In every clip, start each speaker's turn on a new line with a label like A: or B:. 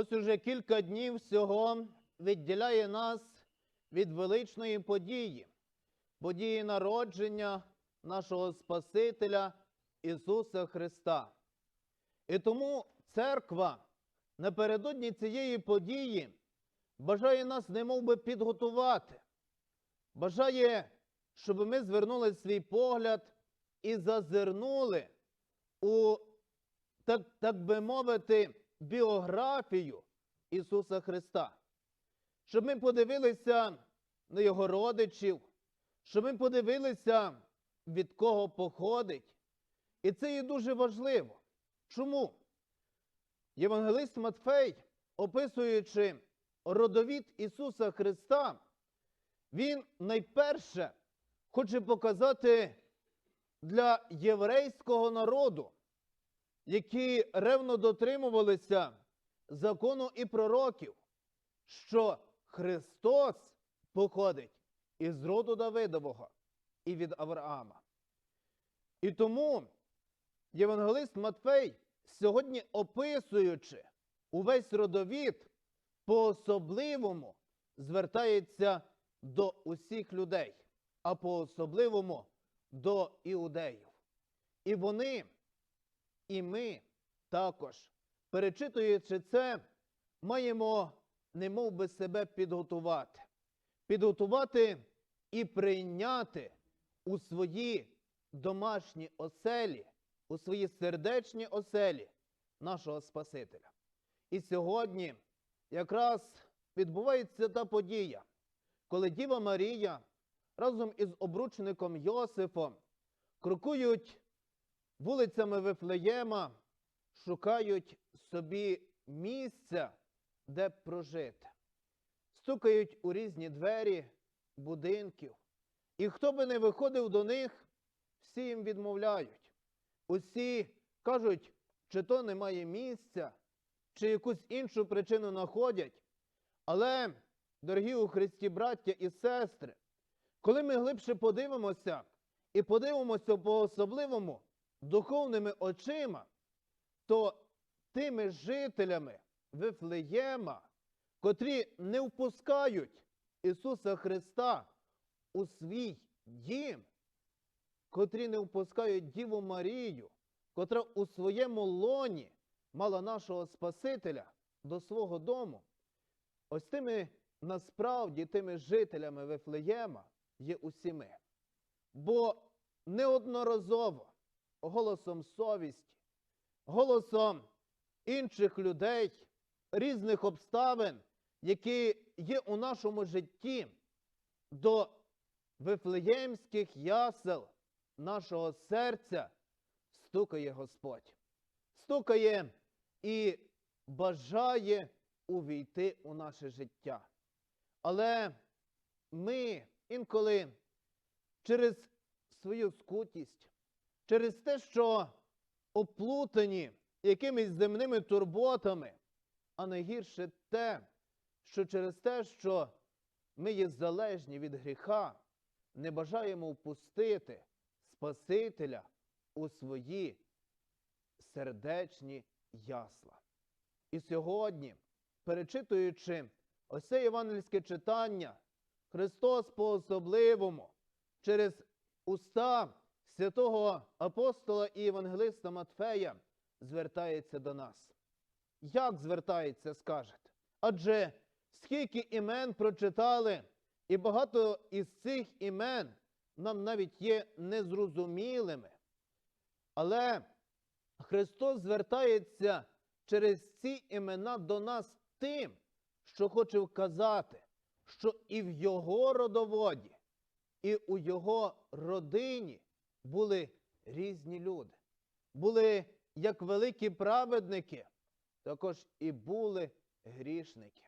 A: Ось уже кілька днів всього відділяє нас від величної події, події народження нашого Спасителя Ісуса Христа. І тому церква напередодні цієї події бажає нас немов би підготувати, бажає, щоб ми звернули свій погляд і зазирнули у, так, так би мовити, біографію Ісуса Христа. Щоб ми подивилися на Його родичів, щоб ми подивилися, від кого походить. І це є дуже важливо. Чому? Євангелист Матфей, описуючи родовід Ісуса Христа, він найперше хоче показати для єврейського народу, які ревно дотримувалися закону і пророків, що Христос походить із роду Давидового і від Авраама. І тому євангелист Матфей, сьогодні описуючи увесь родовід, по-особливому звертається до усіх людей, а по-особливому до іудеїв. І вони, і ми також, перечитуючи це, маємо немов би себе підготувати. Підготувати і прийняти у свої домашні оселі, у свої сердечні оселі нашого Спасителя. І сьогодні якраз відбувається та подія, коли Діва Марія разом із обручником Йосифом крокують вулицями Вифлеєма, шукають собі місця, де прожити. Стукають у різні двері будинків. І хто би не виходив до них, всі їм відмовляють. Усі кажуть, чи то немає місця, чи якусь іншу причину знаходять. Але, дорогі у Христі браття і сестри, коли ми глибше подивимося і подивимося по-особливому духовними очима, то тими жителями Вифлеєма, котрі не впускають Ісуса Христа у свій дім, котрі не впускають Діву Марію, котра у своєму лоні мала нашого Спасителя до свого дому. Ось тими насправді тими жителями Вифлеєма є усі ми. Бо неодноразово голосом совісті, голосом інших людей, різних обставин, які є у нашому житті, до вифлеємських ясел нашого серця стукає Господь. Стукає і бажає увійти у наше життя. Але ми інколи через свою скутість, через те, що оплутані якимись земними турботами, а найгірше те, що через те, що ми є залежні від гріха, не бажаємо впустити Спасителя у свої сердечні ясла. І сьогодні, перечитуючи ось це євангельське читання, Христос по-особливому через уста святого апостола і євангелиста Матфея звертається до нас. Як звертається, скажете? Адже скільки імен прочитали, і багато із цих імен нам навіть є незрозумілими. Але Христос звертається через ці імена до нас тим, що хоче вказати, що і в Його родоводі, і у Його родині були різні люди. Були як великі праведники, також і були грішники.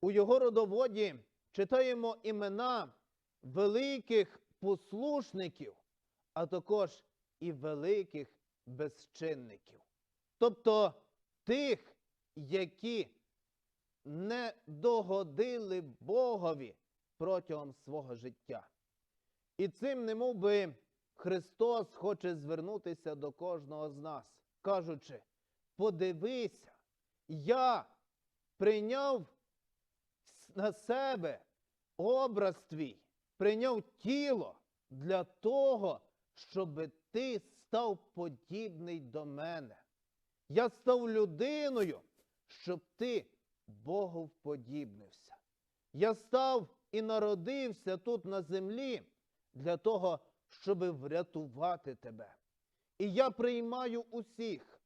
A: У його родоводі читаємо імена великих послушників, а також і великих безчинників. Тобто тих, які не догодили Богові протягом свого життя. І цим, немов би, Христос хоче звернутися до кожного з нас, кажучи: подивися, я прийняв на себе образ твій, прийняв тіло для того, щоб ти став подібний до мене. Я став людиною, щоб ти Богу вподібнився. Я став і народився тут на землі для того, щоб врятувати тебе. І я приймаю усіх,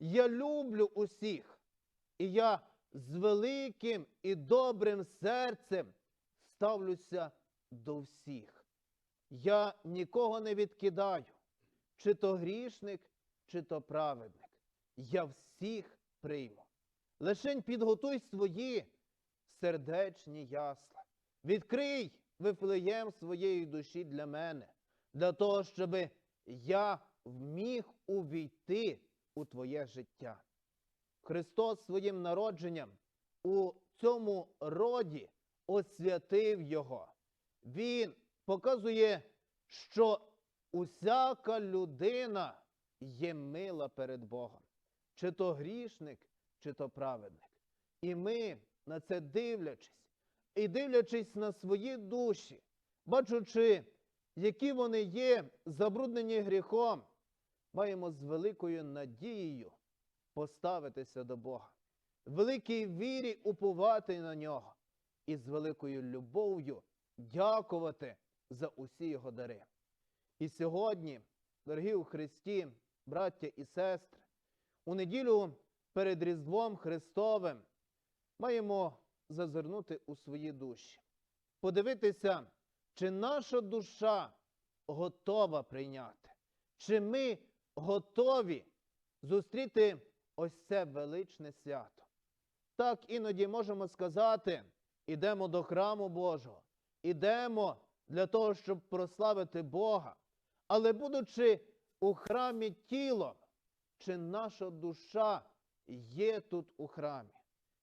A: я люблю усіх, і я з великим і добрим серцем ставлюся до всіх. Я нікого не відкидаю, чи то грішник, чи то праведник. Я всіх прийму. Лишень підготуй свої сердечні ясла. Відкрий вифлеєм своєї душі для мене, для того, щоб я вміг увійти у твоє життя. Христос своїм народженням у цьому роді освятив його. Він показує, що усяка людина є мила перед Богом, чи то грішник, чи то праведник. І ми на це дивлячись, і дивлячись на свої душі, бачучи, які вони є забруднені гріхом, маємо з великою надією поставитися до Бога, в великій вірі уповати на нього і з великою любов'ю дякувати за усі його дари. І сьогодні, дорогі у Христі, браття і сестри, у неділю перед Різдвом Христовим маємо зазирнути у свої душі, подивитися, чи наша душа готова прийняти, чи ми готові зустріти ось це величне свято. Так іноді можемо сказати, ідемо до храму Божого, ідемо для того, щоб прославити Бога. Але будучи у храмі тілом, чи наша душа є тут у храмі?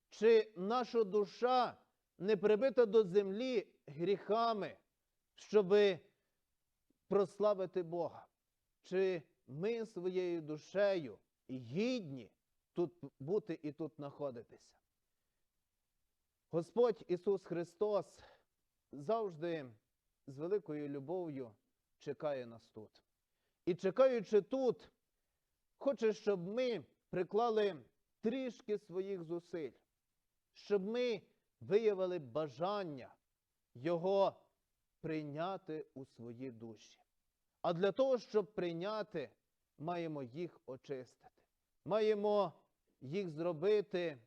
A: Чи наша душа не прибита до землі гріхами, щоби прославити Бога? Чи ми своєю душею гідні тут бути і тут знаходитися? Господь Ісус Христос завжди з великою любов'ю чекає нас тут. І чекаючи тут, хоче, щоб ми приклали трішки своїх зусиль, щоб ми виявили бажання Його прийняти у свої душі. А для того, щоб прийняти, маємо їх очистити, маємо їх зробити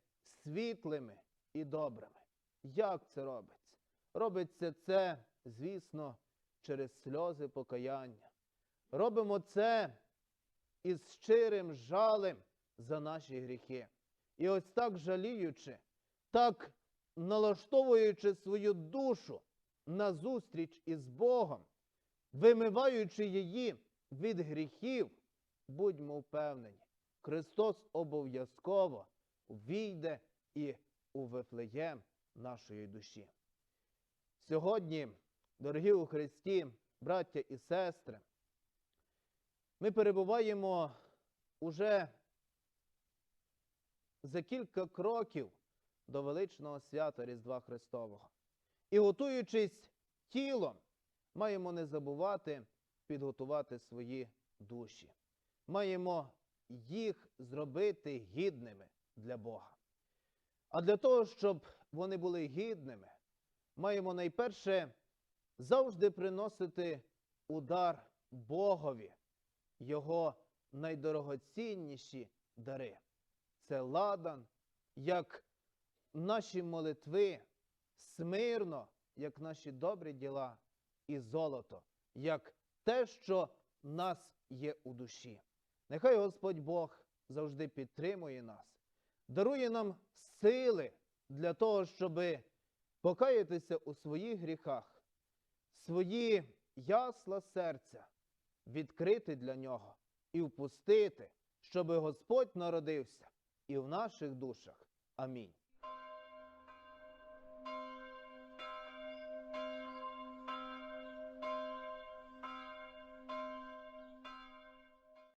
A: світлими і добрими. Як це робиться? Робиться це, звісно, через сльози покаяння. Робимо це із щирим жалем за наші гріхи. І ось так жаліючи, так налаштовуючи свою душу на зустріч із Богом, вимиваючи її від гріхів, будьмо впевнені, Христос обов'язково війде і у Вифлеєм нашої душі. Сьогодні, дорогі у Христі, браття і сестри, ми перебуваємо уже за кілька кроків до величного свята Різдва Христового. І готуючись тілом, маємо не забувати підготувати свої душі. Маємо їх зробити гідними для Бога. А для того, щоб вони були гідними, маємо найперше завжди приносити удар Богові, Його найдорогоцінніші дари. Це ладан, як наші молитви, смирно, як наші добрі діла, і золото, як те, що в нас є у душі. Нехай Господь Бог завжди підтримує нас, дарує нам сили для того, щоб покаятися у своїх гріхах, свої ясла серця відкрити для нього і впустити, щоб Господь народився і в наших душах. Амінь.